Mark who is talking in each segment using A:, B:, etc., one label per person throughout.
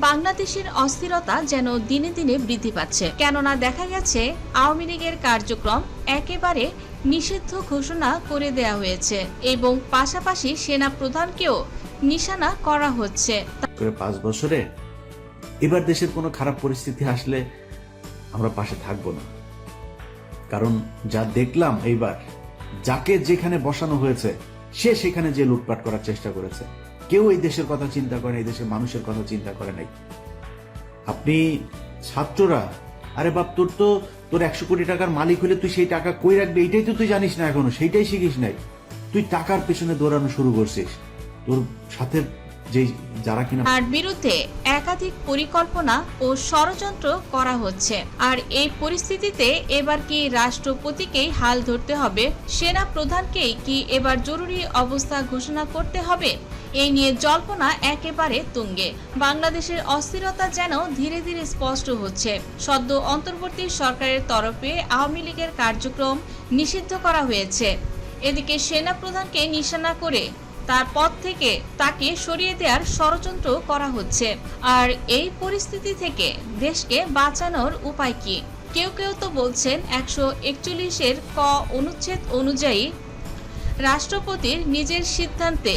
A: বাংলাদেশের অস্থিরতা যেন দিনে দিনে বৃদ্ধি পাচ্ছে। কেননা দেখা গেছে, আওয়ামী লীগের কার্যক্রম একেবারে নিষিদ্ধ ঘোষণা করে দেয়া হয়েছে এবং পাশাপাশি সেনা প্রধানকেও নিশানা করা হচ্ছে।
B: পাঁচ বছরে এবার দেশের কোনো খারাপ পরিস্থিতি আসলে আমরা পাশে থাকব না। কারণ যা দেখলাম এইবার, যাকে যেখানে বসানো হয়েছে, সে সেখানে যে লুটপাট করার চেষ্টা করেছে কেউ এই দেশের কথা চিন্তা করে এই দেশের মানুষের কথা চিন্তা করে নাই। আপনি ছাত্ররা, আরে বাপ, তোর তো, তোর একশো কোটি টাকার মালিক হলে তুই সেই টাকা কই রাখবি? এইটাই তো তুই জানিস না এখনও, সেইটাই শিখিস নাই। তুই টাকার পেছনে দৌড়ানো শুরু করছিস। তোর সাথে যে যারা কিনা
A: তার বিরুদ্ধে একাধিক পরিকল্পনা ও ষড়যন্ত্র করা হচ্ছে। আর এই পরিস্থিতিতে এবার কি রাষ্ট্রপতিকেই হাল ধরতে হবে, সেনা প্রধানকেই কি এবার জরুরি অবস্থা ঘোষণা করতে হবে? এই নিয়ে জল্পনা একেবারে তুঙ্গে। বাংলাদেশের অস্থিরতা যেন ধীরে ধীরে স্পষ্ট হচ্ছে। সদ্য অন্তর্বর্তী সরকারের তরফে আওয়ামী লীগের কার্যক্রম নিষিদ্ধ করা হয়েছে। এদিকে সেনা প্রধানকে নিশানা করে তার পদ থেকে তাকে সরিয়ে দেওয়ার ষড়যন্ত্র করা হচ্ছে। আর এই পরিস্থিতি থেকে দেশকে বাঁচানোর উপায় কি? কেউ কেউ তো বলছেন একশো একচল্লিশের ক অনুচ্ছেদ অনুযায়ী রাষ্ট্রপতির নিজের সিদ্ধান্তে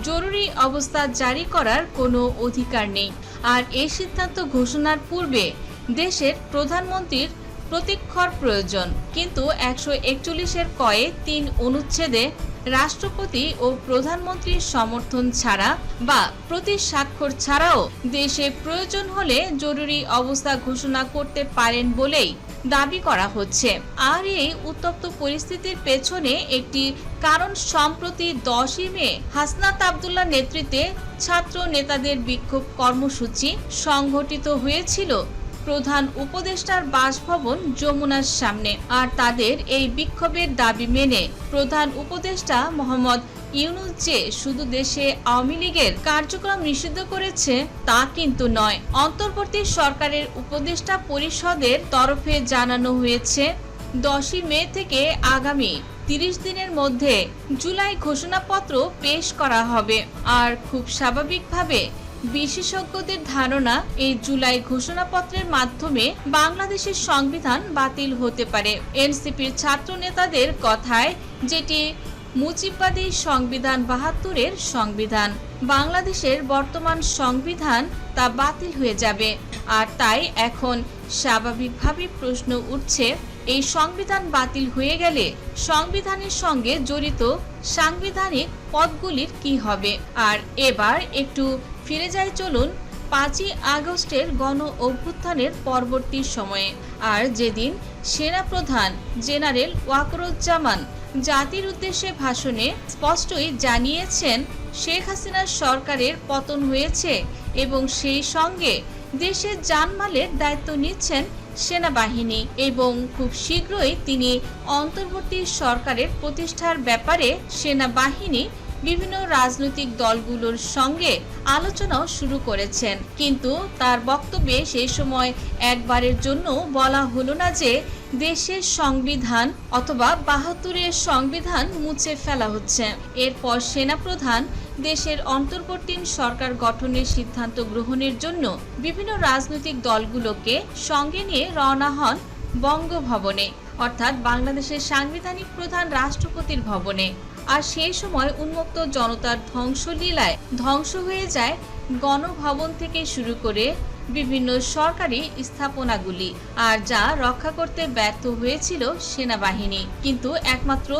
A: জরুরি অবস্থা জারি করার কোনো অধিকার নেই। আর এই সিদ্ধান্ত ঘোষণার পূর্বে দেশের প্রধানমন্ত্রীর প্রতিক্ষর প্রয়োজন। কিন্তু একশো একচল্লিশের কয়ে তিন অনুচ্ছেদে রাষ্ট্রপতি ও প্রধানমন্ত্রীর সমর্থন ছাড়া বা প্রতি স্বাক্ষর ছাড়াও দেশে প্রয়োজন হলে জরুরি অবস্থা ঘোষণা করতে পারেন বলেই দাবি করা হচ্ছে। আর এই উত্তপ্ত পরিস্থিতির পেছনে একটি কারণ সম্প্রতি দশই মে হাসনাত আবদুল্লাহ নেতৃত্বে ছাত্র নেতাদের বিক্ষোভ কর্মসূচি সংঘটিত হয়েছিল। প্রধান উপদেষ্টার বাসভবন যমুনার সামনে। আর তাদের এই বিক্ষোভের দাবি মেনে প্রধান উপদেষ্টা মোহাম্মদ ইউনুস যে শুধু দেশে আওয়ামী লীগের কার্যক্রম নিষিদ্ধ করেছে, তা কিন্তু নয়। অন্তর্বর্তী সরকারের উপদেষ্টা পরিষদের তরফে জানানো হয়েছে, দশই মে থেকে আগামী তিরিশ দিনের মধ্যে জুলাই ঘোষণাপত্র পেশ করা হবে। আর খুব স্বাভাবিকভাবে বিশেষজ্ঞদের ধারণা, এই জুলাই ঘোষণাপত্রের মাধ্যমে বাংলাদেশের সংবিধান বাতিল হতে পারে। এনসিপির ছাত্র নেতাদের কথায়, যেটি মুজিববাদী সংবিধান বাহাত্তরের সংবিধান। বাংলাদেশের বর্তমান সংবিধান তা বাতিল হয়ে যাবে। আর তাই এখন স্বাভাবিকভাবে প্রশ্ন উঠছে, এই সংবিধান বাতিল হয়ে গেলে সংবিধানের সঙ্গে জড়িত সাংবিধানিক পদগুলির কি হবে? আর এবার একটু ফিরে যাই চলুন পাঁচই আগস্টের গণ অভ্যুত্থানের পরবর্তী সময়ে। আর যেদিন সেনাপ্রধান জেনারেল ওয়াকরুজ্জামান জাতির উদ্দেশ্যে ভাষণে স্পষ্টই জানিয়েছেন, শেখ হাসিনার সরকারের পতন হয়েছে এবং সেই সঙ্গে দেশের জানমালের দায়িত্ব নিচ্ছেন সেনাবাহিনী এবং খুব শীঘ্রই তিনি অন্তর্বর্তী সরকারের প্রতিষ্ঠার ব্যাপারে সেনাবাহিনী বিভিন্ন রাজনৈতিক দলগুলোর সঙ্গে আলোচনাও শুরু করেছেন। কিন্তু তার বক্তব্যে সেই সময় একবারের জন্য বলা হলো না যে দেশের সংবিধান অথবা বাহাত্তরের সংবিধান মুছে ফেলা হচ্ছে। এরপর সেনাপ্রধান দেশের অন্তর্বর্তী সরকার গঠনের সিদ্ধান্ত গ্রহণের জন্য বিভিন্ন রাজনৈতিক দলগুলোকে সঙ্গে নিয়ে রওনা হন বঙ্গভবনে, অর্থাৎ বাংলাদেশের সাংবিধানিক প্রধান রাষ্ট্রপতির ভবনে। আর সেই সময় উন্মুক্ত জনতার ধ্বংসলীলায় ধ্বংস হয়ে যায় গণভবন থেকে শুরু করে বিভিন্ন সরকারি স্থাপনাগুলি আর যা রক্ষা করতে ব্যর্থ হয়েছিল সেনাবাহিনী। কিন্তু একমাত্র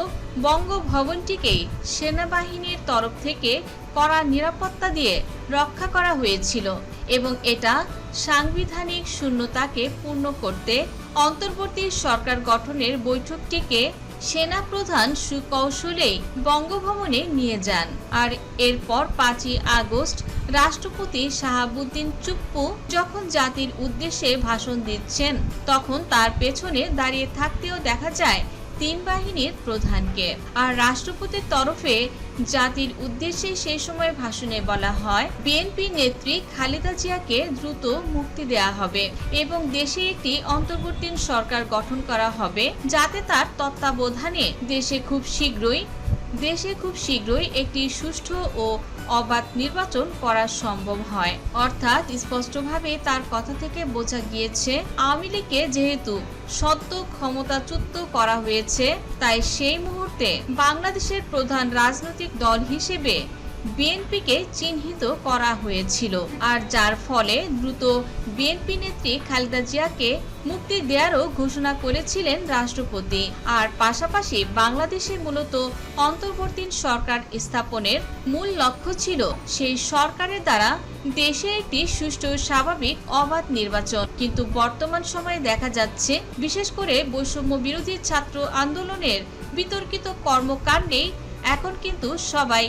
A: বঙ্গভবনটিকেই সেনাবাহিনীর তরফ থেকে কড়া নিরাপত্তা দিয়ে রক্ষা করা হয়েছিল এবং এটা সাংবিধানিক শূন্যতাকে পূর্ণ করতে অন্তর্বর্তী সরকার গঠনের বৈঠকটিকে সেনাপ্রধান সুকৌশলে বঙ্গভবনে নিয়ে যান। আর এরপর পাঁচই আগস্ট রাষ্ট্রপতি শাহাবুদ্দিন চুপ্পু যখন জাতির উদ্দেশ্যে ভাষণ দিচ্ছেন, তখন তার পেছনে দাঁড়িয়ে থাকতেও দেখা যায় তিন বাহিনীর প্রধানকে। আর রাষ্ট্রপতির তরফে জাতির উদ্দেশ্যে সেই সময় ভাষণে বলা হয় বিএনপি নেত্রী খালেদা জিয়াকে দ্রুত মুক্তি দেয়া হবে এবং দেশে একটি অন্তর্বর্তী সরকার গঠন করা হবে যাতে তার তত্ত্বাবধানে দেশে খুব শীঘ্রই দেশে খুব শীঘ্রই একটি সুষ্ঠু ও অবাধ নির্বাচন করা সম্ভব হয়। অর্থাৎ স্পষ্টভাবে তার কথা থেকে বোঝা গিয়েছে, আওয়ামী লীগকে যেহেতু সদ্য ক্ষমতাচ্যুত করা হয়েছে, তাই সেই মুহূর্তে বাংলাদেশের প্রধান রাজনৈতিক দল হিসেবে বিএনপিকে চিহ্নিত করা হয়েছিল আর যার ফলে দ্রুত বিএনপি নেত্রী খালেদা জিয়াকে মুক্তি দেওয়ারও ঘোষণা করেছিলেন রাষ্ট্রপতি। আর পাশাপাশি বাংলাদেশে মূলত অন্তর্বর্তী সরকার স্থাপনের মূল লক্ষ্য ছিল সেই সরকারের দ্বারা দেশে একটি সুষ্ঠু, স্বাভাবিক, অবাধ নির্বাচন। কিন্তু বর্তমান সময়ে দেখা যাচ্ছে, বিশেষ করে বৈষম্য বিরোধী ছাত্র আন্দোলনের বিতর্কিত কর্মকাণ্ডেই এখন কিন্তু সবাই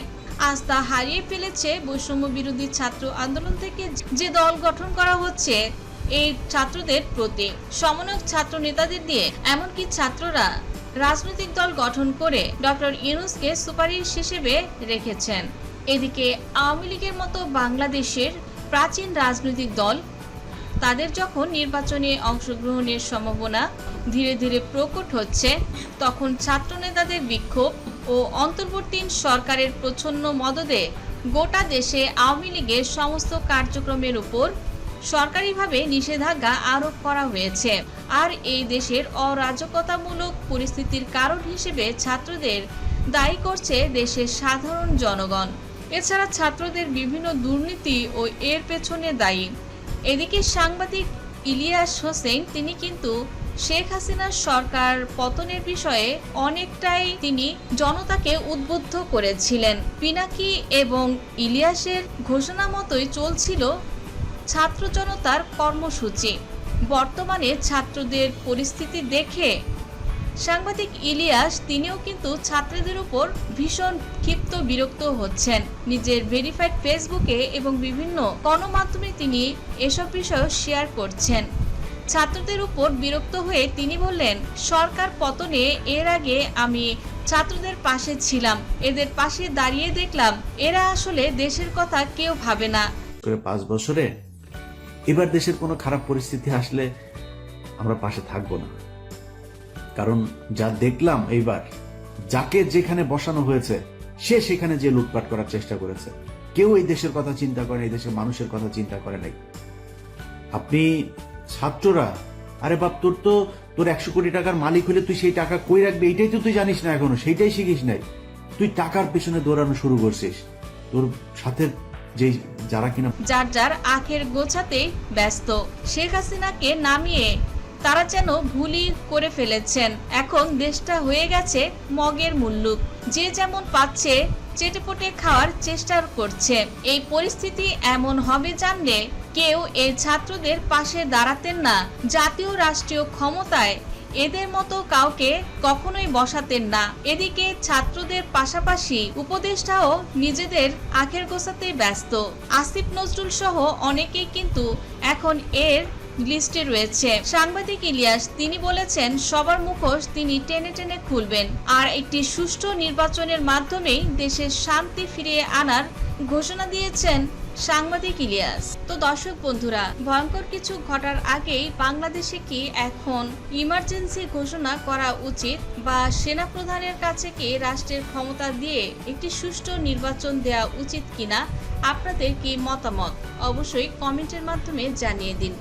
A: আস্থা হারিয়ে ফেলেছে বৈষম্য বিরোধী ছাত্র আন্দোলন থেকে। যে দল গঠন করা হচ্ছে, এই ছাত্রদের প্রতি সমন্বয়ক ছাত্র নেতাদের দিয়ে এমনকি ছাত্ররা রাজনৈতিক দল গঠন করে ডক্টর ইউনুসকে সুপারিশ হিসেবে রেখেছেন। এদিকে আওয়ামী লীগের মতো বাংলাদেশের প্রাচীন রাজনৈতিক দল, তাদের যখন নির্বাচনে অংশগ্রহণের সম্ভাবনা ধীরে ধীরে প্রকট হচ্ছে, তখন ছাত্র নেতাদের বিক্ষোভ ও অন্তর্বর্তীন সরকারের প্রচ্ছন্ন মদদে গোটা দেশে আওয়ামী লীগের সমস্ত কার্যক্রমের উপর সরকারিভাবে নিষেধাজ্ঞা আরোপ করা হয়েছে। আর এই দেশের অরাজকতামূলক পরিস্থিতির কারণ হিসেবে ছাত্রদের দায়ী করছে দেশের সাধারণ জনগণ। এছাড়া ছাত্রদের বিভিন্ন দুর্নীতি ও এর পেছনে দায়ী। এদিকে সাংবাদিক ইলিয়াস হোসেন, তিনি কিন্তু শেখ হাসিনার সরকার পতনের বিষয়ে অনেকটাই তিনি জনতাকে উদ্বুদ্ধ করেছিলেন। পিনাকি এবং ইলিয়াসের ঘোষণা মতোই চলছিল ছাত্র জনতার কর্মসূচি। বর্তমানে ছাত্রদের পরিস্থিতি দেখে সাংবাদিক ইলিয়াস তিনিও কিন্তু ছাত্রদের উপর ভীষণ ক্ষিপ্ত বিরক্ত হচ্ছেন। নিজের ভেরিফাইড ফেসবুকে এবং বিভিন্ন গণমাধ্যমে তিনি এসব বিষয় শেয়ার করছেন। ছাত্রদের উপর বিরক্ত হয়ে তিনি বললেন, সরকার পতনে এর আগে আমি ছাত্রদের পাশে ছিলাম, এদের পাশে দাঁড়িয়ে দেখলাম, এরা আসলে দেশের কথা কেউ ভাবে না।
B: পাঁচ বছরে এবার দেশের কোনো খারাপ পরিস্থিতি আসলে আমরা পাশে থাকব না। কারণ যা দেখলাম এইবার, যাকে যেখানে বসানো হয়েছে, সে সেখানে যে লুটপাট করার চেষ্টা করেছে। কেউ এই দেশের কথা চিন্তা করে এই দেশের মানুষের কথা চিন্তা করে নাই। আপনি ছাত্ররা, আরে বাপ, তোর তো, তোর একশো কোটি টাকার মালিক হলে তুই সেই টাকা কই রাখবি? এইটাই তো তুই জানিস না এখনও, সেইটাই শিখিস নাই। তুই টাকার পেছনে দৌড়ানো শুরু করছিস। তোর সাথে যে, যারা কিনা
A: যার যার আখের গোছাতে ব্যস্ত, শেখ হাসিনাকে নামিয়ে তারা যেন ভুলই করে ফেলেছেন। এখন দেশটা হয়ে গেছে মগের মুল্লুক। যে যেমন পাচ্ছে, চেটেপটে খাওয়ার চেষ্টা করছে। এই পরিস্থিতি এমন হবে জানলে কেউ এই ছাত্রদের পাশে দাঁড়াতেন না, জাতীয় রাষ্ট্রীয় ক্ষমতায়। এদের মতো কাউকে কখনোই বসাতেন না। এদিকে ছাত্রদের পাশাপাশি উপদেষ্টাও নিজেদের আখের গোছাতে ব্যস্ত। আসিফ নজরুল সহ অনেকেই কিন্তু এখন এর লিস্টে রয়েছে। সাংবাদিক ইলিয়াস, তিনি বলেছেন, সবার মুখোশ তিনি টেনে টেনে খুলবেন। আর একটি সুষ্ঠু নির্বাচনের মাধ্যমেই দেশের শান্তি ফিরিয়ে আনার ঘোষণা দিয়েছেন সাংবাদিক ইলিয়াস। তো দর্শক বন্ধুরা, ভয়ঙ্কর কিছু ঘটার আগেই বাংলাদেশে কি এখন ইমার্জেন্সি ঘোষণা করা উচিত বা সেনা প্রধানের কাছে কি রাষ্ট্রের ক্ষমতা দিয়ে একটি সুষ্ঠু নির্বাচন দেওয়া উচিত কিনা, আপনাদের কি মতামত? অবশ্যই কমেন্টের মাধ্যমে জানিয়ে দিন।